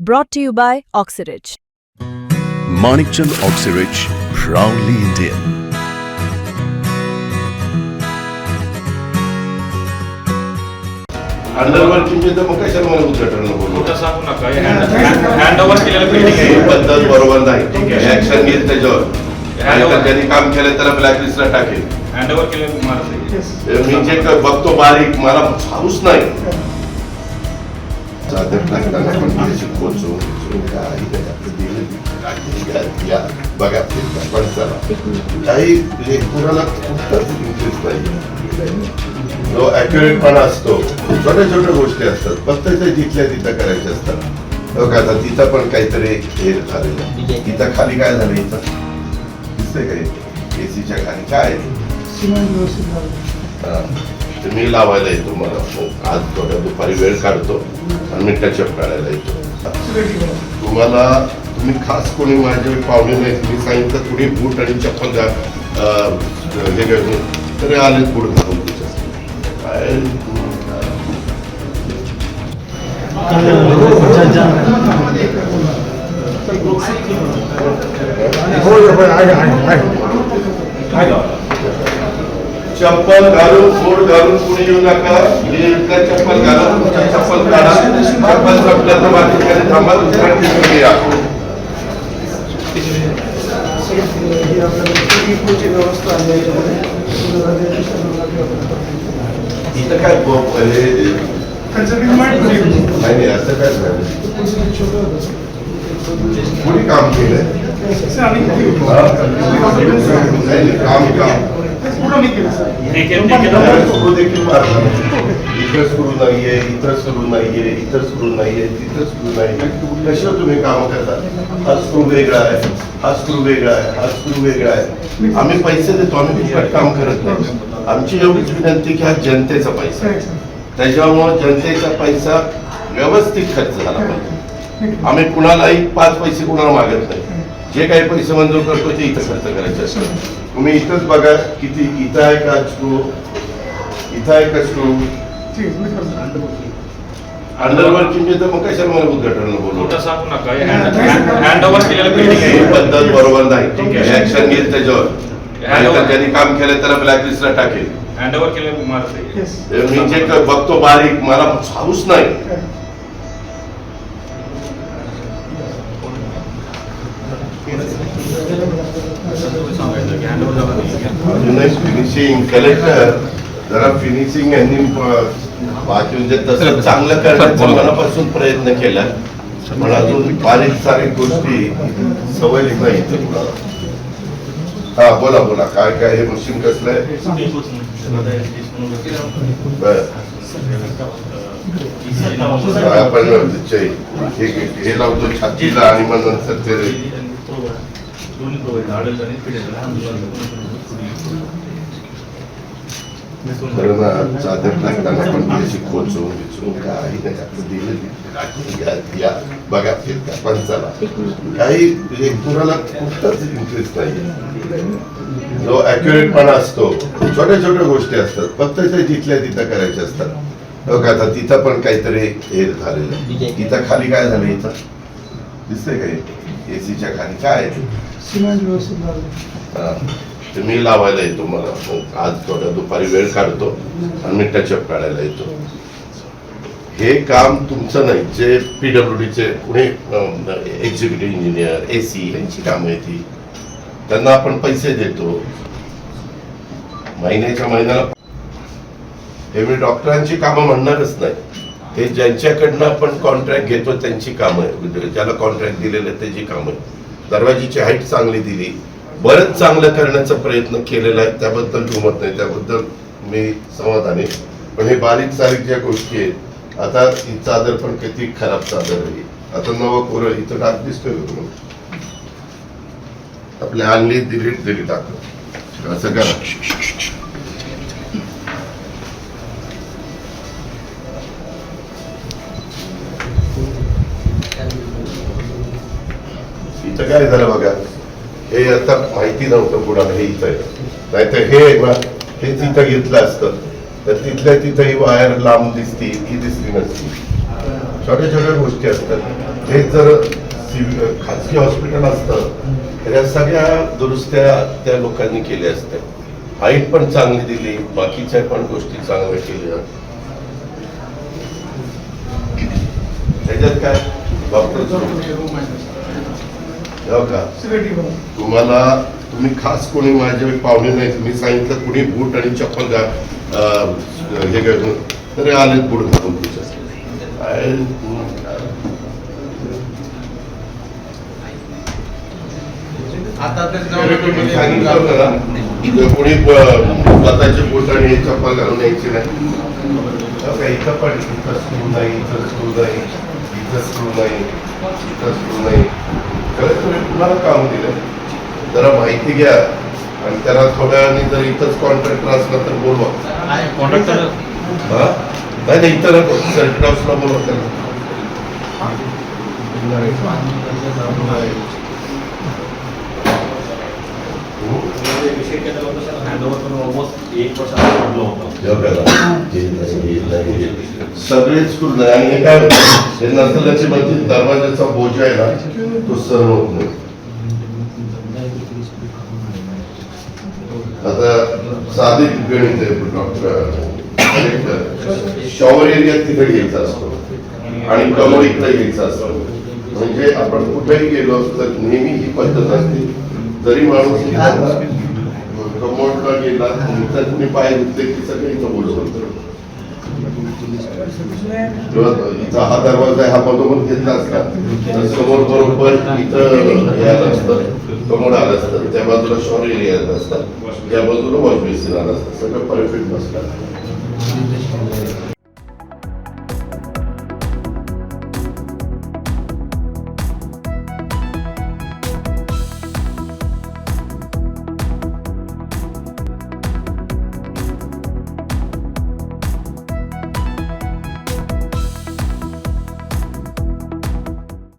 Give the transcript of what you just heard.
Brought to you by Oxyridge. Manikchand Oxyrich, proudly Indian. अंडरवर्किंगचे तर मग कशाला मला उद्घाटन बोलू कुठं सांगू नका हँड ओव्हर केलेलं बिल्डिंग ही आहे पद्धत बरोबर नाही ठीक आहे. ऍक्शन घेईल त्याच्यावर आणि आता ज्यांनी काम केलं त्याला ब्लॅकलिस्टला टाकेल हँड ओव्हर केलेलं माणूस आहे. मी जे क- बघतो बारीक मला हाऊस नाही चादर टाकताना पण दिलं की या- बघा पण चला काही कुणाला कुठलाच interest नाही जो असतो छोट्या छोट्या गोष्टी असतात फक्त ते जिथल्या तिथं करायच्या असतात बघा आता तिथं पण काहीतरी हे झालेलं. इथं खाली काय झालं इथं दिसतंय काय एसीच्या खाली काय? हा. मी लावायला येतो मला आज थोड्या दुपारी वेळ काढतो आणि टचअप काढायला येतो. तुम्हाला तुम्ही खास कोणी माझे पाहुणे नाही तुम्ही सांगितलं कुणी बूट आणि चप्पल घाल हे घालून तरी आले बूट घालून तुझ्या काय? चप्पल घालून बूट घालून कुणी येऊ नका. हे इथलं चप्पल घाला तुमचं चप्पल काढा. चप्पल संपलं तर बाकीकडे थांबा दुसऱ्या ठिकाणी या. इथं काय नाही असं काय कुणी काम केलंय? काम काम. केलं. सुरू. इथं सुरू नाहीये इथं सुरू नाहीये इथं सुरू नाहीये तिथं सुरू नाहीये. कशा तुम्ही काम करता हा स्क्रू वेगळा आहे. हा स्क्रू वेगळा आहे. हा स्क्रू वेगळा आहे. आम्ही पैसे देतो आम्ही फुकट काम करत नाही. आमची एवढीच विनंती की हा जनतेचा पैसा आहे. त्याच्यामुळे जनतेचा पैसा व्यवस्थित खर्च झाला पाहिजे. आम्ही कुणालाही पाच पैसे कुणाला मागत नाही. जे काही पैसे मंजूर करतो ते इथं खर्च करायचे असतात. तुम्ही इथंच बघा किती इथं आहे का स्क्रू इथं आहे का स्क्रू अंडरवर्किंगचे तर मग कशाला मला उद्घाटन बोलू कुठं सांगू नका. हँड ओव्हर केलेलं बिल्डिंग ही आहे. पद्धत बरोबर नाही. आहे. ऍक्शन घेईल त्याच्यावर. ज्यांनी काम केलं त्याला ब्लॅकलिस्टला टाकेल. हँड ओव्हर आहे. मी जे क- बघतो बारीक मला हाऊस नाही. फिनिशिंग कलेक्टर जरा फिनिशिंग यांनी म्हणजे तसं चांगलं करण्याचा मनापासून प्रयत्न केला. पण अजून बारीक सारीक गोष्टी सवय नाही. हा बोला बोला. काय काय हे मशीन कसलं आहे? बरं. आपण ते- हे हे लावतो छातीला आणि मग नंतर ते खरं ना चादर टाकताना पण थोडीशी खोचून बिचून काही नाही. आपलं दिलं बघा फिरता पण चला. काही म्हणजे कुणाला कुठलाच इंटरेस्ट नाही जो ऍक्युरेटपणा असतो. छोट्या छोट्या गोष्टी असतात. फक्त ते जिथल्या तिथं करायच्या असतात. बघा आता तिथं पण काहीतरी हे झालेलं. इथं खाली काय झालं इथं? दिसतंय काय एसीच्या खाली. काय? आहे ते? मी लावायला येतो मला. मग आज थोडा दुपारी वेळ काढतो आणि मी टचअप काढायला येतो. हे काम तुमचं नाही जे पीडब्ल्यूडीचे कुणी एक्झिक्युटिव्ह इंजिनियर ए सी यांची कामं आहेत त्यांना आपण पैसे देतो. महिन्याच्या महिन्याला हे मी डॉक्टरांची कामं म्हणणारच नाही. हे ज्यांच्याकडनं आपण कॉन्ट्रॅक्ट घेतो त्यांची कामं आहे ज्याला कॉन्ट्रॅक्ट दिलेलं त्याची कामं आहे दरवाजीची हाईट चांगली दिली. बरंच चांगलं करण्याचा प्रयत्न केलेला आहे. त्याबद्दल दुमत नाही. त्याबद्दल मी समाधानी पण हे बारीक सारीक ज्या गोष्टी आहेत आता ही चादर पण किती खराब चादर आहे. आता नवं कोरं इथं टाक दिसतोय का आपल्या आणली दिली दिली टाक असं करा. इथं काय झालं बघा? हे आता माहिती नव्हतं कुणाला हे इथं आहे. नाहीतर हे ना हे तिथं घेतलं असतं. तर तिथल्या तिथं ही वायर लांब दिसती ही दिसली नसती. छोट्या छोट्या गोष्टी असतात. हे जर खाजगी हॉस्पिटल असतं तर या सगळ्या दुरुस्त्या त्या लोकांनी केल्या असत्या. हाईट पण चांगली दिली बाकीच्या पण गोष्टी चांगल्या केल्या. त्याच्यात काय? डॉक्टर का? तुम्हाला तुम्ही खास कोणी माझे पाहुणे नाही तुम्ही सांगितलं कुणी बूट आणि चप्पल हे घालून तरी आले बूट घालून तुझ्या सांगितलं कोणी स्वतःचे बूट आणि चप्पल घालून यायची नाही. हो? इथं पण इथं स्क्रू नाही इथं स्क्रू नाही इथं स्क्रू नाही इथं स्क्रू नाही. खरं तुम्ही कुणाला काम दिलं. जरा माहिती घ्या. आणि त्याला थोड्या वेळाने जर इथंच कॉन्ट्रॅक्टर असला तर बोलवा. कॉन्ट्रॅक्टर हा? नाही नाही नको. सर्किट हाऊसला बोलवा त्याला. सगळेच नाही. आणि हे काय होतं? हे नसल्याचे म्हणजे दरवाजाचा बोजा आहे ना. तो सहन होत नाही आता साधी गणित आहे डॉक्टर शॉवर एरियात तिथे घ्यायचा असतो आणि कमर इकडे घ्यायचा असतो म्हणजे आपण कुठेही गेलो तर नेहमी ही पद्धत असते जरी माणूस कमोडला गेला तर पाय धुतले की सगळे इथं बोलवतो इथं हा दरवाजा आहे, हा बरोबर घेतला असता. तर समोर बरोबर इथं यायला असतं कमोड आलं असतं त्या बाजूला शॉर एरिया असतात त्या बाजूला वॉश बेसिन आलं असतं सगळं परफेक्ट असतं